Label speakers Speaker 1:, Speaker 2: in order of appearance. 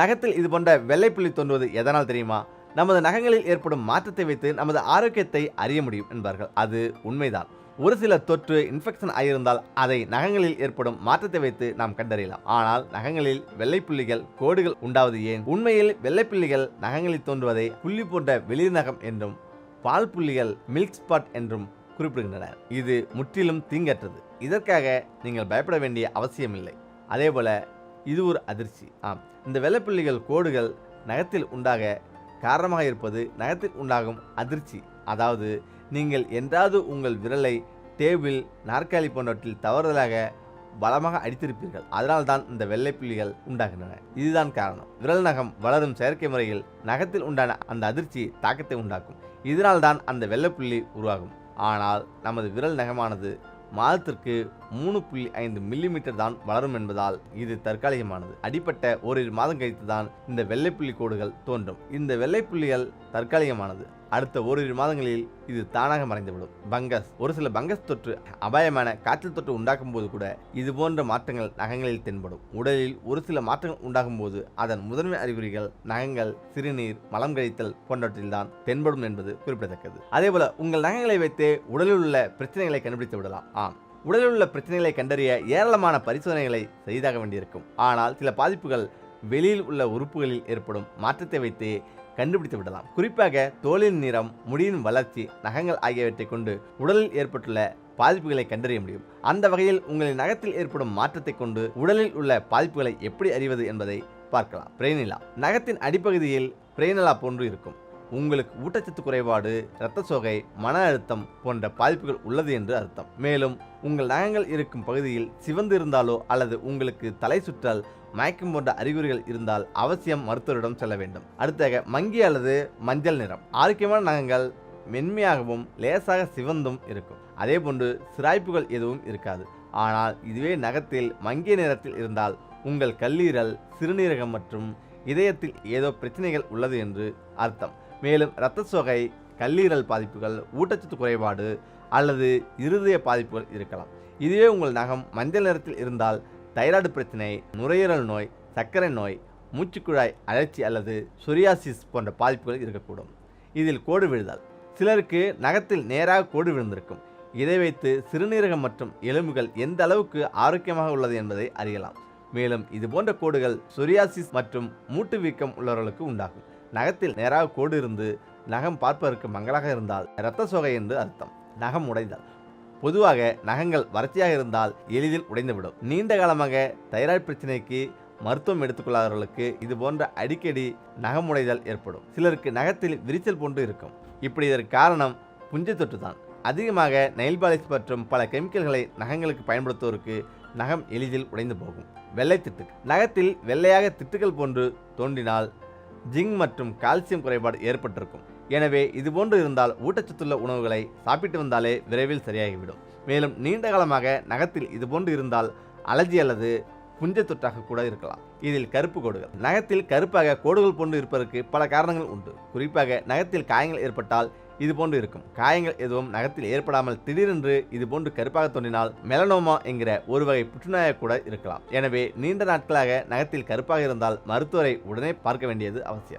Speaker 1: நகத்தில் இது போன்ற வெள்ளைப்புள்ளி தோன்றுவது எதனால் தெரியுமா? நமது நகங்களில் ஏற்படும் மாற்றத்தை வைத்து நமது ஆரோக்கியத்தை அறிய முடியும் என்பார்கள். அது உண்மைதான். ஒரு சில தொற்று இன்ஃபெக்ஷன் ஆகியிருந்தால் அதை நகங்களில் ஏற்படும் மாற்றத்தை வைத்து நாம் கண்டறியலாம். ஆனால் நகங்களில் வெள்ளைப்புள்ளிகள் கோடுகள் உண்டாவது ஏன்? உண்மையில் வெள்ளைப்புள்ளிகள் நகங்களில் தோன்றுவதை புள்ளி போன்ற வெளிர் நகம் என்றும் பால் புள்ளிகள் மில்க் ஸ்பாட் என்றும் குறிப்பிடுகின்றன. இது முற்றிலும் தீங்கற்றது. இதற்காக நீங்கள் பயப்பட வேண்டிய அவசியமில்லை. அதேபோல இது ஒரு அதிர்ச்சி. ஆம் இந்த வெள்ளைப்புள்ளிகள் கோடுகள் நகத்தில் உண்டாக காரணமாக இருப்பது நகத்தில் உண்டாகும் அதிர்ச்சி. அதாவது நீங்கள் என்றாவது உங்கள் விரலை டேபிள் நாற்காலி போன்றவற்றில் தவறுதலாக பலமாக அடித்திருப்பீர்கள். அதனால்தான் இந்த வெள்ளைப்புள்ளிகள் உண்டாகின்றன. இதுதான் காரணம். விரல் நகம் வளரும் செயற்கை முறையில் நகத்தில் உண்டான அந்த அதிர்ச்சி தாக்கத்தை உண்டாக்கும். இதனால்தான் அந்த வெள்ளைப்புள்ளி உருவாகும். ஆனால் நமது விரல் நகமானது மாதத்திற்கு மூணு புள்ளி ஐந்து மில்லிமீட்டர் தான் வளரும் என்பதால் இது தற்காலிகமானது. அடிப்பட்ட ஓரிரு மாதம் கழித்து தான் இந்த வெள்ளை புள்ளி கோடுகள் தோன்றும். இந்த வெள்ளை புள்ளிகள் தற்காலிகமானது. அடுத்த ஓரிரு மாதங்களில் இது தானாக மறைந்துவிடும். பங்கஸ். ஒரு சில பங்கஸ் தொற்று அபாயமான காய்ச்சல் தொற்று உண்டாக்கும் போது கூட இது போன்ற மாற்றங்கள் நகங்களில் தென்படும். உடலில் ஒரு சில மாற்றங்கள் உண்டாகும் போது அதன் முதன்மை அறிகுறிகள் நகங்கள் சிறுநீர் மலம் கழித்தல் போன்றவற்றில்தான் தென்படும் என்பது குறிப்பிடத்தக்கது. அதேபோல உங்கள் நகங்களை வைத்தே உடலில் உள்ள பிரச்சனைகளை கண்டுபிடித்து விடலாம். ஆம். உடலில் உள்ள பிரச்சனைகளை கண்டறிய ஏராளமான பரிசோதனைகளை செய்தாக வேண்டியிருக்கும். ஆனால் சில பாதிப்புகள் வெளியில் உள்ள உறுப்புகளில் ஏற்படும் மாற்றத்தை வைத்து கண்டுபிடித்து விடலாம். குறிப்பாக தோலின் நிறம் முடியின் வளர்ச்சி நகங்கள் ஆகியவற்றை கொண்டு உடலில் ஏற்பட்டுள்ள பாதிப்புகளை கண்டறிய முடியும். அந்த வகையில் உங்களின் நகத்தில் ஏற்படும் மாற்றத்தை கொண்டு உடலில் உள்ள பாதிப்புகளை எப்படி அறிவது என்பதை பார்க்கலாம். பிரேனிலா நகத்தின் அடிப்பகுதியில் பிரேனிலா போன்று இருக்கும். உங்களுக்கு ஊட்டச்சத்து குறைபாடு இரத்த சோகை மன அழுத்தம் போன்ற பாதிப்புகள் உள்ளது என்று அர்த்தம். மேலும் உங்கள் நகங்கள் இருக்கும் பகுதியில் சிவந்து இருந்தாலோ அல்லது உங்களுக்கு தலை சுற்றல் மயக்கம் போன்ற அறிகுறிகள் இருந்தால் அவசியம் மருத்துவரிடம் செல்ல வேண்டும். அடுத்தாக மங்கி அல்லது மஞ்சள் நிறம். ஆரோக்கியமான நகங்கள் மென்மையாகவும் லேசாக சிவந்தும் இருக்கும். அதே போன்று சிராய்ப்புகள் எதுவும் இருக்காது. ஆனால் இதுவே நகத்தில் மங்கிய நிறத்தில் இருந்தால் உங்கள் கல்லீரல் சிறுநீரகம் மற்றும் இதயத்தில் ஏதோ பிரச்சனைகள் உள்ளது என்று அர்த்தம். மேலும் இரத்த சோகை கல்லீரல் பாதிப்புகள் ஊட்டச்சத்து குறைபாடு அல்லது இருதய பாதிப்புகள் இருக்கலாம். இதுவே உங்கள் நகம் மஞ்சள் நிறத்தில் இருந்தால் தைராய்டு பிரச்சனை நுரையீரல் நோய் சர்க்கரை நோய் மூச்சுக்குழாய் அழற்சி அல்லது சொரியாசிஸ் போன்ற பாதிப்புகள் இருக்கக்கூடும். இதில் கோடு விழுதல். சிலருக்கு நகத்தில் நேராக கோடு விழுந்திருக்கும். இதை வைத்து சிறுநீரகம் மற்றும் எலும்புகள் எந்த அளவுக்கு ஆரோக்கியமாக உள்ளது என்பதை அறியலாம். மேலும் இது போன்ற கோடுகள் சொரியாசிஸ் மற்றும் மூட்டு வீக்கம் உள்ளவர்களுக்கு உண்டாகும். நகத்தில் நேராக கோடு இருந்து நகம் பார்ப்பதற்கு மங்களாக இருந்தால் இரத்த சோகை என்று அர்த்தம். நகம் உடைந்தால். பொதுவாக நகங்கள் வறட்சியாக இருந்தால் எளிதில் உடைந்துவிடும். நீண்ட காலமாக தைராய்டு பிரச்சனைக்கு மருத்துவம் எடுத்துக்கொள்ளாதவர்களுக்கு இது போன்ற அடிக்கடி நகமுடைதல் ஏற்படும். சிலருக்கு நகத்தில் விரிச்சல் போன்று இருக்கும். இப்படி இதற்கு காரணம் புஞ்சை தொற்று தான். அதிகமாக நெயில் பாலிஷ் மற்றும் பல கெமிக்கல்களை நகங்களுக்கு பயன்படுத்துவோருக்கு நகம் எளிதில் உடைந்து போகும். வெள்ளை திட்டு நகத்தில் வெள்ளையாக திட்டுகள் போன்று தோன்றினால் ஜிங்க் மற்றும் கால்சியம் குறைபாடு ஏற்பட்டிருக்கும். எனவே இதுபோன்று இருந்தால் ஊட்டச்சத்துள்ள உணவுகளை சாப்பிட்டு வந்தாலே விரைவில் சரியாகிவிடும். மேலும் நீண்ட காலமாக நகத்தில் இதுபோன்று இருந்தால் அலர்ஜி அல்லது புஞ்சத்தொற்றாக கூட இருக்கலாம். இதில் கருப்பு கோடுகள். நகத்தில் கருப்பாக கோடுகள் போன்று இருப்பதற்கு பல காரணங்கள் உண்டு. குறிப்பாக நகத்தில் காயங்கள் ஏற்பட்டால் இது போன்று இருக்கும். காயங்கள் எதுவும் நகத்தில் ஏற்படாமல் திடீரென்று இது போன்று கருப்பாக தோன்றினால் மெலனோமா என்கிற ஒரு வகை புற்றுநோயாக கூட இருக்கலாம். எனவே நீண்ட நாட்களாக நகத்தில் கருப்பாக இருந்தால் மருத்துவரை உடனே பார்க்க வேண்டியது அவசியம்.